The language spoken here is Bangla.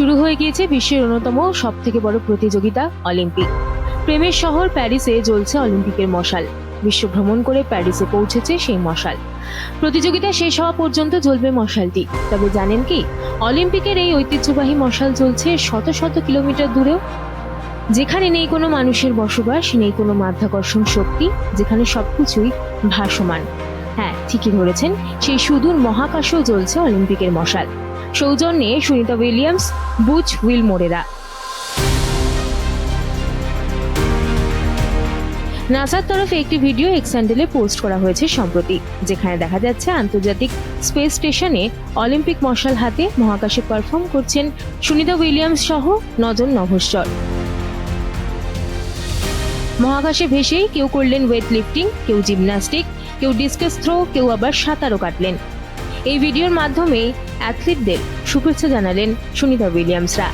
শুরু হয়ে গিয়েছে বিশ্বের অন্যতম সব থেকে বড় প্রতিযোগিতা, অলিম্পিক। প্রেমের শহর প্যারিসে জ্বলছে অলিম্পিকের মশাল। বিশ্ব ভ্রমণ করে প্যারিসে পৌঁছেছে সেই মশাল। প্রতিযোগিতা শেষ হওয়া পর্যন্ত জ্বলবে মশালটি। তবে জানেন কি, অলিম্পিকের এই ঐতিহ্যবাহী মশাল চলছে শত শত কিলোমিটার দূরেও। যেখানে নেই কোনো মানুষের বসবাস, নেই কোনো মাধ্যাকর্ষণ শক্তি, যেখানে সবকিছুই ভাসমান। হ্যাঁ ঠিকই ধরেছেন, সেই সুদূর মহাকাশেও জ্বলছে অলিম্পিকের মশাল। সৌজন্যে সুনিতা উইলিয়ামস বুচ উইল মোরেরা নাসার তরফে একটি ভিডিও এক্স হ্যান্ডেলে পোস্ট করা হয়েছে সম্প্রতি, যেখানে দেখা যাচ্ছে আন্তর্জাতিক স্পেস স্টেশনে অলিম্পিক মশাল হাতে মহাকাশে পারফর্ম করছেন সুনিতা উইলিয়ামস সহ নজন নভশ্চর। মহাকাশে ভেসেই কেউ করলেন ওয়েট লিফটিং কেউ জিমন্যাস্টিক কেউ ডিসকাস থ্রো কেউ আবার সাঁতারও কাটলেন। এই ভিডিওর মাধ্যমে অ্যাথলিটদের শুভেচ্ছা জানালেন সুনিতা উইলিয়ামসরা।